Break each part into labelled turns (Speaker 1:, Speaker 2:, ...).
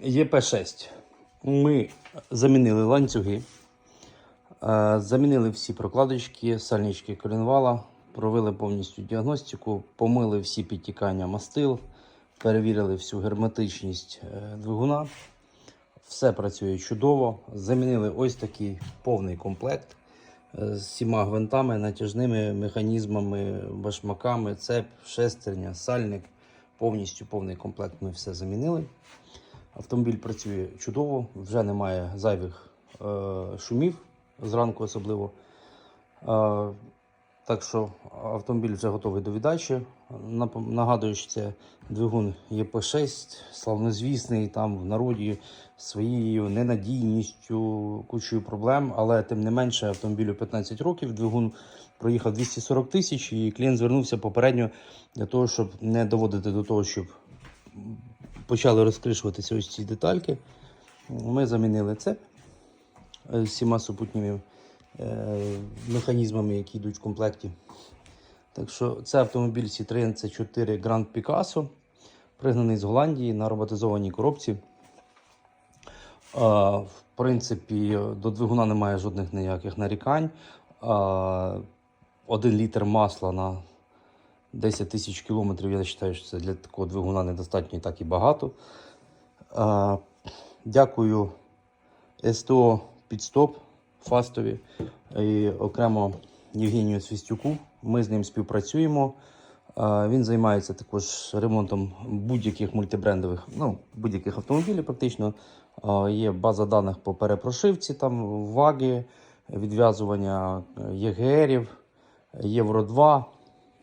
Speaker 1: ЄП6. Ми замінили ланцюги, е, замінили всі прокладочки, сальнички коленвала, провели повністю діагностику, помили всі підтікання мастил, перевірили всю герметичність е, двигуна. Все працює чудово. Замінили ось такий повний комплект е, з всіма гвинтами, натяжними механізмами, башмаками, цеп, шестерня, сальник. Повністю повний комплект ми все замінили. Автомобіль працює чудово, вже немає зайвих е, шумів зранку особливо. Е, так що автомобіль вже готовий до віддачі. Нагадую, що це двигун ЄП6, славнозвісний там в народі своєю ненадійністю, кучою проблем, але тим не менше автомобілю 15 років. Двигун проїхав 240 тисяч, і клієнт звернувся попередньо для того, щоб не доводити до того, щоб почали розкришуватися ось ці детальки. Ми замінили цеп е, з всіма супутніми е, механізмами, які йдуть в комплекті. Так що це автомобіль Citroen C4 Grand Picasso, пригнаний з Голландії на роботизованій коробці. В принципі, до двигуна немає жодних ніяких нарікань. Один літр масла на 10 тисяч кілометрів, я вважаю, що це для такого двигуна недостатньо і так і багато. А, дякую СТО Підстоп Фастові і окремо Євгенію Свістюку. Ми з ним співпрацюємо. А, Він займається також ремонтом будь-яких мультибрендових, ну, будь-яких автомобілів практично. А, Є база даних по перепрошивці, там ваги, відв'язування е, ЄГРів, Євро 2,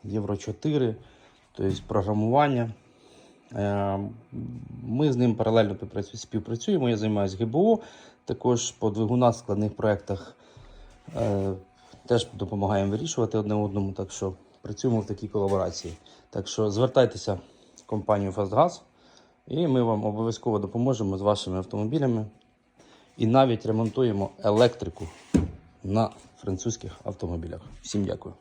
Speaker 1: Євро 4, тобто програмування. Е, Ми з ним паралельно співпрацюємо. Я займаюся ГБО, також по двигунах, складних проєктах е, теж допомагаємо вирішувати одне одному. Так що працюємо в такій колаборації. Так що звертайтеся в компанію «Фастгаз» і ми вам обов'язково допоможемо з вашими автомобілями. І навіть ремонтуємо електрику на французьких автомобілях. Всім дякую.